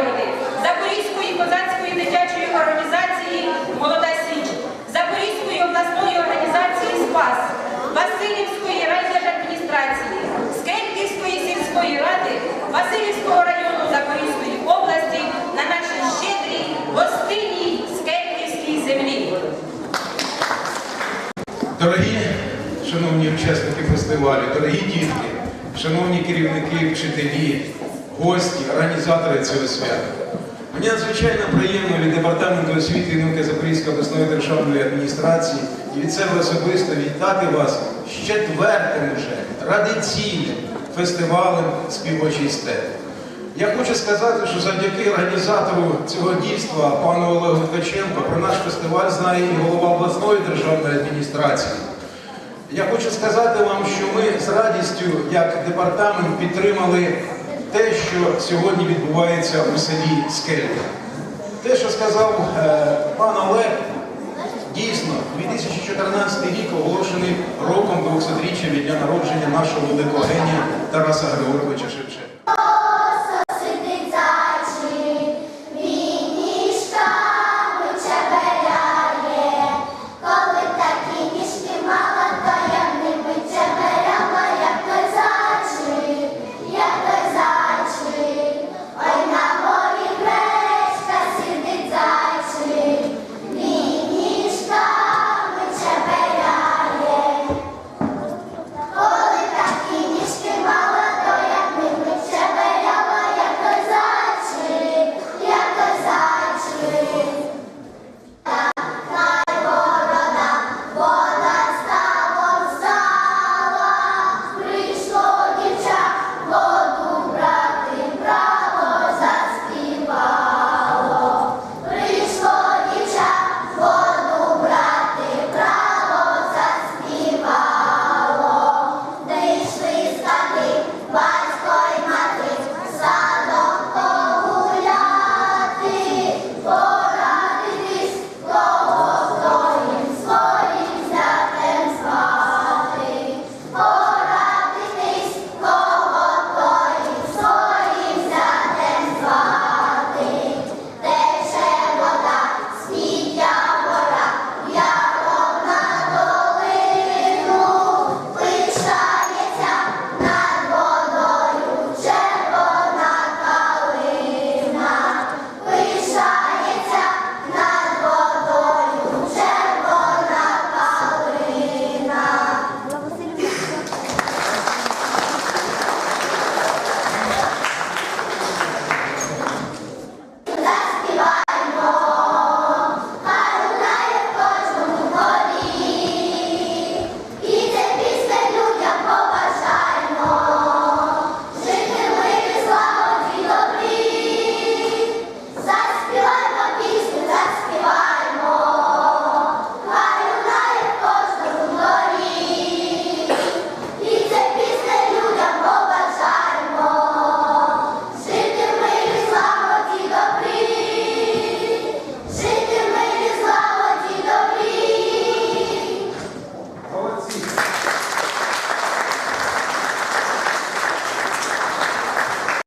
Ягоди, Запорізької козацької дитячої організації Молода Січ, Запорізької обласної організації Спас, Васильівської райдержадміністрації, Скельківської сільської ради, Васильівського району Запорізької області на нашій щедрій гостинній Скельківській землі. Дорогі, шановні учасники фестивалю, дорогі дітки, шановні керівники, вчителі гості, організатори цього свята. Мені надзвичайно приємно від департаменту освіти і науки Запорізької обласної державної адміністрації і від себе особисто вітати вас з четвертим уже традиційним фестивалем співочий степ. Я хочу сказати, що завдяки організатору цього дійства, пану Олегу Ткаченко, про наш фестиваль знає і голова обласної державної адміністрації. Я хочу сказати вам, що ми з радістю, як департамент, підтримали те, що сьогодні відбувається у селі Скелька. Те, що сказав е, пан Олег, дійсно, 2014 рік оголошений роком 200-річчя від дня народження нашого великого генія Тараса Григоровича Шевченка.